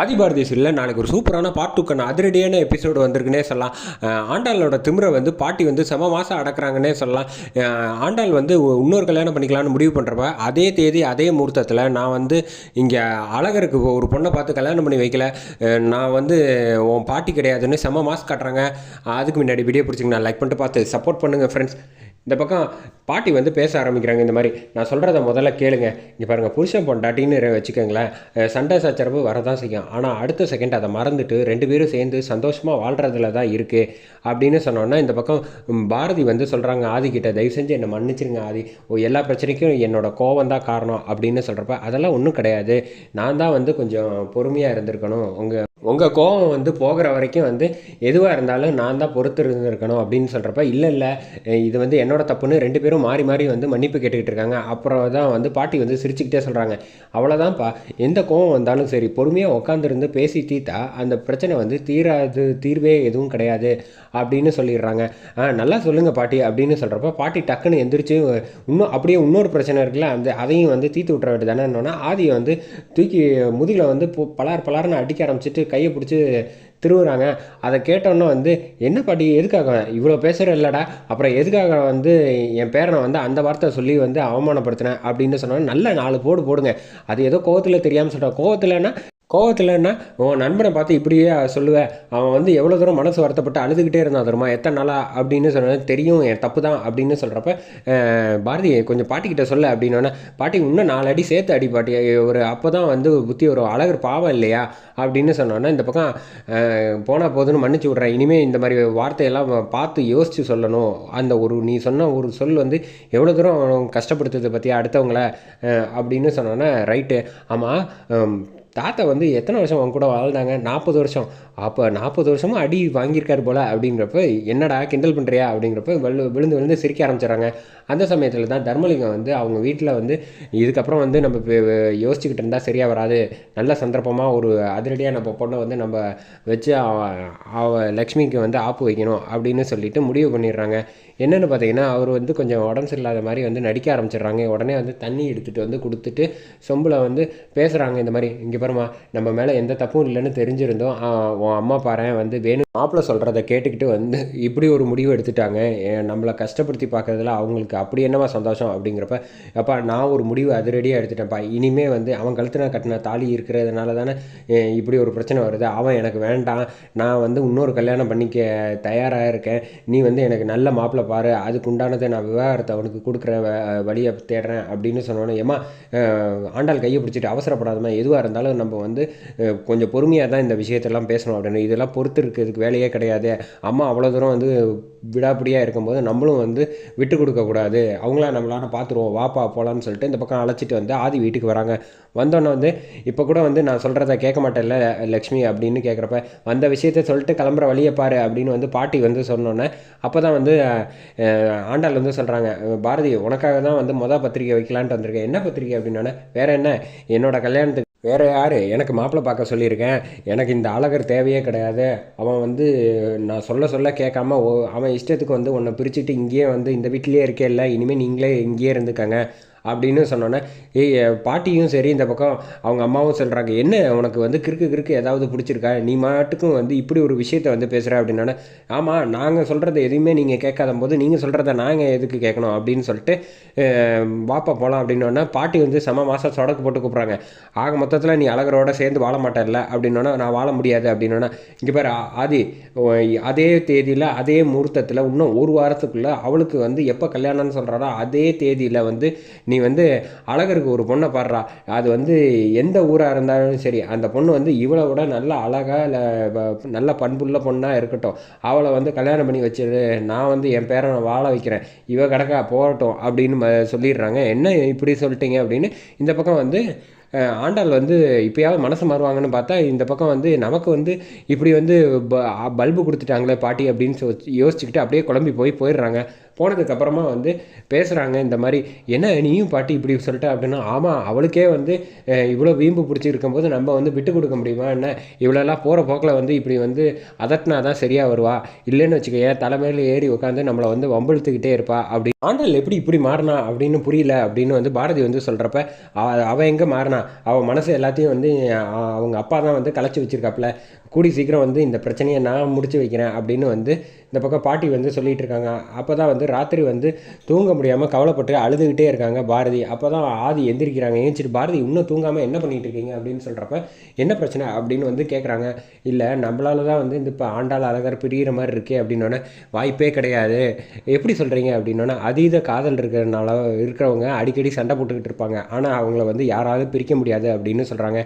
ஆதிபாரதி சீரியலில் நாளைக்கு ஒரு சூப்பரான பார்ட் டூக்கான அதிரடியான எபிசோடு வந்திருக்குன்னே சொல்லலாம். ஆண்டாளோட திமிரை வந்து பாட்டி வந்து செம மாதம் அடக்குறாங்கன்னே சொல்லலாம். ஆண்டாள் வந்து இன்னொரு கல்யாணம் பண்ணிக்கலாம்னு முடிவு பண்ணுறப்ப அதே தேதி அதே முகூர்த்தத்தில் நான் வந்து இங்கே அழகருக்கு ஒரு பொண்ணை பார்த்து கல்யாணம் பண்ணி வைக்கல. நான் வந்து உன் பாட்டி கிடையாதுன்னு செம மாஸ் காட்டுறாங்க. அதுக்கு முன்னாடி வீடியோ பிடிச்சிங்க நான் லைக் பண்ணிட்டு பார்த்து சப்போர்ட் பண்ணுங்கள் ஃப்ரெண்ட்ஸ் இந்த பக்கம் பாட்டி வந்து பேச ஆரம்பிக்கிறாங்க இந்த மாதிரி. நான் சொல்கிறத முதல்ல கேளுங்க. இங்கே பாருங்கள் புருஷன் பொண்டாட்டின்னு வச்சுக்கோங்களேன். சண்டை சச்சரவு வரதான் செய்யும். ஆனால் அடுத்த செகண்ட் அதை மறந்துட்டு ரெண்டு பேரும் சேர்ந்து சந்தோஷமாக வாழ்கிறதுல தான் இருக்குது அப்படின்னு சொன்னோன்னா இந்த பக்கம் பாரதி வந்து சொல்கிறாங்க ஆதிக்கிட்ட தயவு செஞ்சு என்னை மன்னிச்சிருங்க ஆதி. ஓ, எல்லா பிரச்சனைக்கும் என்னோட கோவம் தான் காரணம் அப்படின்னு சொல்கிறப்ப அதெல்லாம் ஒன்றும் கிடையாது. நான் தான் வந்து கொஞ்சம் பொறுமையாக இருந்திருக்கணும். உங்கள் உங்கள் கோவம் வந்து போகிற வரைக்கும் வந்து எதுவாக இருந்தாலும் நான் தான் பொறுத்து இருந்திருக்கணும் அப்படின்னு சொல்கிறப்ப இல்லை இல்லை. இது வந்து என்னோட தப்புன்னு ரெண்டு பேரும் மாறி மாறி வந்து மன்னிப்பு கேட்டுக்கிட்டு இருக்காங்க. அப்புறம் தான் வந்து பாட்டி வந்து சிரிச்சுக்கிட்டே சொல்கிறாங்க அவ்வளோதான்ப்பா எந்த கோவம் வந்தாலும் சரி பொறுமையாக உட்காந்துருந்து பேசி தீத்தா அந்த பிரச்சனை வந்து தீராது தீர்வே எதுவும் கிடையாது அப்படின்னு சொல்லிடுறாங்க. நல்லா சொல்லுங்கள் பாட்டி அப்படின்னு சொல்கிறப்ப பாட்டி டக்குன்னு எந்திரிச்சு இன்னும் அப்படியே இன்னொரு பிரச்சனை இருக்குல்ல அந்த அதையும் வந்து தீர்த்து விட்ற வேண்டியது தானே ஆதியை வந்து தூக்கி முதுகில் வந்து பலார் பலார்னு அடிக்க ஆரம்பிச்சிட்டு கையை பிடிச்சி திருவுறாங்க. அதை கேட்டோன்னே வந்து என்ன பாட்டி எதுக்காக இவ்வளோ பேசுகிற இல்லைடா. அப்புறம் எதுக்காக வந்து என் பேரனை வந்து அந்த வார்த்தை சொல்லி வந்து அவமானப்படுத்தினேன் அப்படின்னு சொன்னோன்னே நல்ல நாலு போடு போடுங்க. அது ஏதோ கோவத்தில் தெரியாமல் சொல்கிறேன் கோவத்தில்னா கோவத்தில்னா உன் நண்பனை பார்த்து இப்படியே சொல்லுவேன் அவன் வந்து எவ்வளோ தூரம் மனசு வருத்தப்பட்டு அழுதுகிட்டே இருந்தான் தெரியுமா? எத்தனை நாளா? அப்படின்னு சொன்னது தெரியும் என் தப்பு தான் அப்படின்னு சொல்கிறப்ப பாரதி கொஞ்சம் பாட்டிக்கிட்ட சொல்ல அப்படின்னோடனே பாட்டி இன்னும் நாலு அடி சேர்த்து அடி பாட்டி. ஒரு அப்போ தான் வந்து புத்தி ஒரு அழகர் பாவம் இல்லையா? அப்படின்னு சொன்னோன்னா இந்த பக்கம் போனால் போதுன்னு மன்னிச்சு விட்றேன். இனிமேல் இந்த மாதிரி வார்த்தையெல்லாம் பார்த்து யோசித்து சொல்லணும். அந்த ஒரு நீ சொன்ன ஒரு சொல் வந்து எவ்வளோ தூரம் கஷ்டப்படுத்துறதை பற்றியா அடுத்தவங்கள அப்படின்னு சொன்னோன்னே ரைட்டு. ஆமாம் தாத்தா வந்து எத்தனை வருஷம் அவங்க கூட வாழ்ந்தாங்க? நாற்பது வருஷம். அப்போ நாற்பது வருஷமும் அடி வாங்கியிருக்காரு போல் அப்படிங்கிறப்ப என்னடா கிண்டல் பண்ணுறியா அப்படிங்கிறப்ப விழு விழுந்து விழுந்து சிரிக்க ஆரம்பிச்சிடறாங்க. அந்த சமயத்தில் தான் தர்மலிங்கம் வந்து அவங்க வீட்டில் வந்து இதுக்கப்புறம் வந்து நம்ம யோசிச்சுக்கிட்டு இருந்தால் சரியாக வராது. நல்ல சந்தர்ப்பமாக ஒரு அதிரடியாக நம்ம பொண்ணை வந்து நம்ம வச்சு அவ லக்ஷ்மிக்கு வந்து ஆப்பு வைக்கணும் அப்படின்னு சொல்லிட்டு முடிவு பண்ணிடுறாங்க. என்னென்னு பார்த்தீங்கன்னா அவர் வந்து கொஞ்சம் உடம்பு சரியில்லாத மாதிரி வந்து நடிக்க ஆரம்பிச்சிடுறாங்க. உடனே வந்து தண்ணி எடுத்துகிட்டு வந்து கொடுத்துட்டு சொம்பில் வந்து பேசுகிறாங்க இந்த மாதிரி. இங்கே பாருமா நம்ம மேலே எந்த தப்பும் இல்லைன்னு தெரிஞ்சிருந்தோம். உன் அம்மா பாரு வந்து வேணும் மாப்பிள்ளை சொல்கிறத கேட்டுக்கிட்டு வந்து இப்படி ஒரு முடிவு எடுத்துட்டாங்க. ஏன் நம்மளை கஷ்டப்படுத்தி பார்க்குறதுல அவங்களுக்கு அப்படி என்னவா சந்தோஷம் அப்படிங்கிறப்ப அப்பா நான் ஒரு முடிவு அதிரடியாக எடுத்துட்டேன்ப்பா. இனிமே வந்து அவன் கழுத்துல கட்டின தாலி இருக்கிறதுனால தானே இப்படி ஒரு பிரச்சனை வருது. அவன் எனக்கு வேண்டாம். நான் வந்து இன்னொரு கல்யாணம் பண்ணிக்க தயாராக இருக்கேன். நீ வந்து எனக்கு நல்ல மாப்பிள்ளை பாரு அதுக்கு உண்டானதை நான் விவகாரத்தை அவனுக்கு கொடுக்குற வ- வழியை தேடுறேன் அப்படின்னு சொன்னோன்னே ஏமா ஆண்டாள் கையை பிடிச்சிட்டு அவசரப்படாதமா எதுவாக இருந்தாலும் நம்ம வந்து கொஞ்சம் பொறுமையாக தான் இந்த விஷயத்தெல்லாம் பேசணும் அப்படின்னு. இதெல்லாம் பொறுத்து இருக்கிறதுக்கு வேலையே கிடையாது. அம்மா அவ்வளோ தூரம் வந்து விடாப்பிடியாக இருக்கும்போது நம்மளும் வந்து விட்டு கொடுக்கக்கூடாது அவங்களா நம்மளால பார்த்துருவோம் வாப்பா போகலான்னு சொல்லிட்டு இந்த பக்கம் அழைச்சிட்டு வந்து ஆதி வீட்டுக்கு வராங்க. வந்தோன்னே வந்து இப்போ கூட வந்து நான் சொல்கிறத கேட்க மாட்டேன்ல லக்ஷ்மி அப்படின்னு கேட்குறப்ப வந்த விஷயத்த சொல்லிட்டு கிளம்புற வழியை பாரு அப்படின்னு வந்து பாட்டி வந்து சொன்னோன்னே அப்போ தான் வந்து ஆண்டாள் வந்து சொல்கிறாங்க பாரதி உனக்காக தான் வந்து மொதல் பத்திரிக்கை வைக்கலான்ட்டு வந்திருக்கேன். என்ன பத்திரிக்கை அப்படின்னா வேற என்ன? என்னோட கல்யாணத்துக்கு வேறு யார்? எனக்கு மாப்பிள்ளை பார்க்க சொல்லியிருக்கேன். எனக்கு இந்த அழகர் தேவையே கிடையாது. அவன் வந்து நான் சொல்ல சொல்ல கேட்காம ஓ- அவன் இஷ்டத்துக்கு வந்து உன்னை பிரிச்சுட்டு இங்கேயே வந்து இந்த வீட்டிலேயே இருக்கே இல்லை. இனிமேல் நீங்களே இங்கேயே இருந்துக்கங்க. அப்படின்னு சொன்னோன்னே ஏய் பாட்டியும் சரி இந்த பக்கம் அவங்க அம்மாவும் சொல்கிறாங்க என்ன உனக்கு வந்து கிறுக்கு கிறுக்கு ஏதாவது பிடிச்சிருக்கா? நீ மாட்டுக்கும் வந்து இப்படி ஒரு விஷயத்த வந்து பேசுகிற அப்படின்னோடனே ஆமாம் நாங்கள் சொல்கிறத எதுவுமே நீங்கள் கேட்காத போது நீங்கள் சொல்கிறத நாங்கள் எதுக்கு கேட்கணும்? அப்படின்னு சொல்லிட்டு வாப்பா போகலாம் அப்படின்னோடனே பாட்டி வந்து செம மாதம் சொடக்கு போட்டு கூப்பிட்றாங்க. ஆக மொத்தத்தில் நீ அழகரோட சேர்ந்து வாழ மாட்டேன்ல? அப்படின்னோன்னா நான் வாழ முடியாது அப்படின்னோன்னா இங்கே பாரு ஆதி அதே தேதியில் அதே முகூர்த்தத்தில் இன்னும் ஒரு வாரத்துக்குள்ளே அவளுக்கு வந்து எப்போ கல்யாணம்னு சொல்கிறாரோ அதே தேதியில் வந்து நீ நீ வந்து அழகருக்கு ஒரு பொண்ணை பாடுறா. அது வந்து எந்த ஊராக இருந்தாலும் சரி அந்த பொண்ணு வந்து இவளை விட நல்ல அழகாக இல்லை நல்ல பண்புள்ள பொண்ணாக இருக்கட்டும். அவளை வந்து கல்யாணம் பண்ணி வச்சிரு நான் வந்து என் பேரனை வாழ வைக்கிறேன். இவ கிடக்கா போகட்டும் அப்படின்னு ம- சொல்லிடுறாங்க. என்ன இப்படி சொல்லிட்டீங்க அப்படின்னு இந்த பக்கம் வந்து ஆண்டாள் வந்து இப்போயாவது மனசு மாறுவாங்கன்னு பார்த்தா இந்த பக்கம் வந்து நமக்கு வந்து இப்படி வந்து ப- பல்பு கொடுத்துட்டாங்களே பாட்டி அப்படின்னு சொ யோசிச்சுக்கிட்டு அப்படியே குழம்பி போய் போயிடுறாங்க. போனதுக்கப்புறமா வந்து பேசுகிறாங்க இந்த மாதிரி என்ன நீயும் பாட்டி இப்படி சொல்லிட்ட? அப்படின்னா ஆமாம் அவளுக்கே வந்து இவ்வளோ வீம்பு பிடிச்சி இருக்கும்போது நம்ம வந்து விட்டு கொடுக்க முடியுமா? என்ன? இவ்வளோலாம் போகிற போக்கில் வந்து இப்படி வந்து அதட்டினா தான் சரியாக வருவா? இல்லைன்னு வச்சுக்கோயே தலைமையில் ஏறி உட்காந்து நம்மளை வந்து வம்பிழுத்துக்கிட்டே இருப்பா. அப்படி ஆண்டல் எப்படி இப்படி மாறினா? அப்படின்னு புரியல அப்படின்னு வந்து பாரதி வந்து சொல்கிறப்ப அவள் எங்கே மாறினா? அவள் மனசு எல்லாத்தையும் வந்து அவங்க அப்பா தான் வந்து கலைச்சி வச்சிருக்காப்புல. கூடி சீக்கிரம் வந்து இந்த பிரச்சனையை நான் முடிச்சு வைக்கிறேன். அப்படின்னு வந்து இந்த பக்கம் பாட்டி வந்து சொல்லிகிட்டு இருக்காங்க. அப்போ தான் வந்து ராத்திரி வந்து தூங்க முடியாமல் கவலைப்பட்டு அழுதுகிட்டே இருக்காங்க பாரதி. அப்போ தான் ஆதி எந்திரிக்கிறாங்க ஏஞ்சிட்டு பாரதி இன்னும் தூங்காமல் என்ன பண்ணிகிட்டு இருக்கீங்க? அப்படின்னு சொல்கிறப்ப என்ன பிரச்சனை? அப்படின்னு வந்து கேட்குறாங்க இல்லை நம்மளால தான் வந்து இந்த இப்போ ஆண்டாள் அழகர் பிரியிற மாதிரி இருக்கே அப்படின்னோடனே வாய்ப்பே கிடையாது. எப்படி சொல்கிறீங்க அப்படின்னோடனே அதீத காதல் இருக்கிறனால இருக்கிறவங்க அடிக்கடி சண்டை போட்டுக்கிட்டு இருப்பாங்க. ஆனால் அவங்கள வந்து யாராலும் பிரிக்க முடியாது அப்படின்னு சொல்கிறாங்க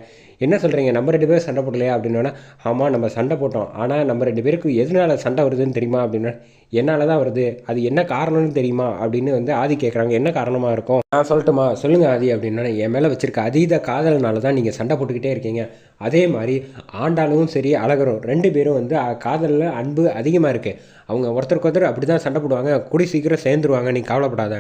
என்ன சொல்கிறீங்க நம்ம ரெண்டு பேரும் சண்டை போடலையா? அப்படின்னா ஆமாம் நம்ம சண்டை போட்டோம். ஆனால் நம்ம ரெண்டு பேருக்கு எதனால சண்டை வருதுன்னு தெரியுமா? அப்படின்னா என்னால் தான் வருது? அது என்ன காரணம்னு தெரியுமா? அப்படின்னு வந்து ஆதி கேட்குறாங்க என்ன காரணமாக இருக்கும்? நான் சொல்லட்டுமா? சொல்லுங்கள் ஆதி அப்படின்னா என் மேலே வச்சிருக்க அதீத காதல்னால தான் நீங்கள் சண்டை போட்டுக்கிட்டே இருக்கீங்க. அதே மாதிரி ஆண்டாளும் சரி அழகரும் ரெண்டு பேரும் வந்து காதலில் அன்பு அதிகமாக இருக்குது அவங்க ஒருத்தருக்கு ஒருத்தர் அப்படி தான் சண்டை போடுவாங்க. கூடி சீக்கிரம் சேர்ந்துருவாங்க. நீ கவலைப்படாத.